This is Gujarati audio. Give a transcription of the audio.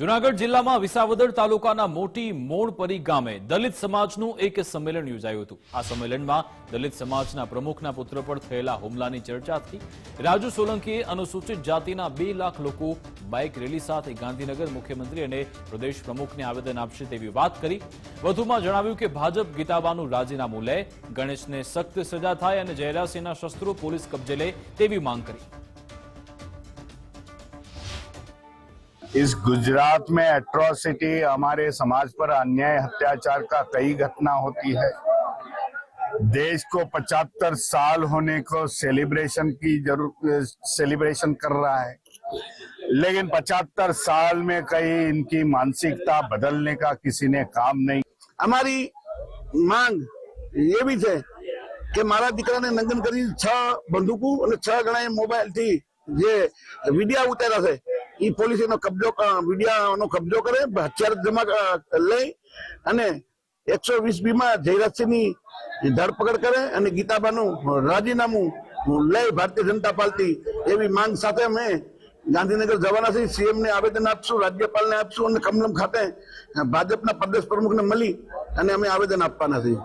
જુનાગઢ જિલ્લામાં વિસાવદર તાલુકાના મોટી મોણપરી ગામે દલિત સમાજનું એક સંમેલન યોજાયું હતું. આ સંમેલનમાં દલિત સમાજના પ્રમુખના પુત્ર પર થયેલા હુમલાની ચર્ચા થઈ રાજુ સોલંકીએ અનુસૂચિત જાતિના બે લાખ લોકો બાઇક રેલી સાથે ગાંધીનગર મુખ્યમંત્રી અને પ્રદેશ પ્રમુખને આવેદન આપશે તેવી વાત કરી. વધુમાં જણાવ્યું કે ભાજપ ગીતાબાનું રાજીનામું લે, ગણેશને સખ્ત સજા થાય અને જયરાસિંહના શસ્ત્રો પોલીસ કબજે લે તેવી માંગ કરી. इस गुजरात में एट्रोसिटी हमारे समाज पर अन्याय अत्याचार का कई घटना होती है देश को 75 साल होने को सेलिब्रेशन की जरूर सेलिब्रेशन कर रहा है लेकिन 75 साल में कहीं इनकी मानसिकता बदलने का किसी ने काम नहीं અમારી માંગ એવી છે કે મારા દીકરાને નંગન કરી છ બંદૂકો અને છ જણાએ મોબાઈલ થી જે વિડિયા ઉતાર્યા છે એ પોલીસ એનો કબજો મીડિયાનો કબજો કરે, હથિયાર જમા લઈ અને એકસો વીસ બીમાં જયરાજસિંહની ધરપકડ કરે અને ગીતાબાનું રાજીનામું લઈ ભારતીય જનતા પાર્ટી એવી માંગ સાથે અમે ગાંધીનગર જવાના છીએ. સીએમ ને આવેદન આપશું, રાજ્યપાલને આપશું અને કમલમ ખાતે ભાજપના પ્રદેશ પ્રમુખને મળી અને અમે આવેદન આપવાના છીએ.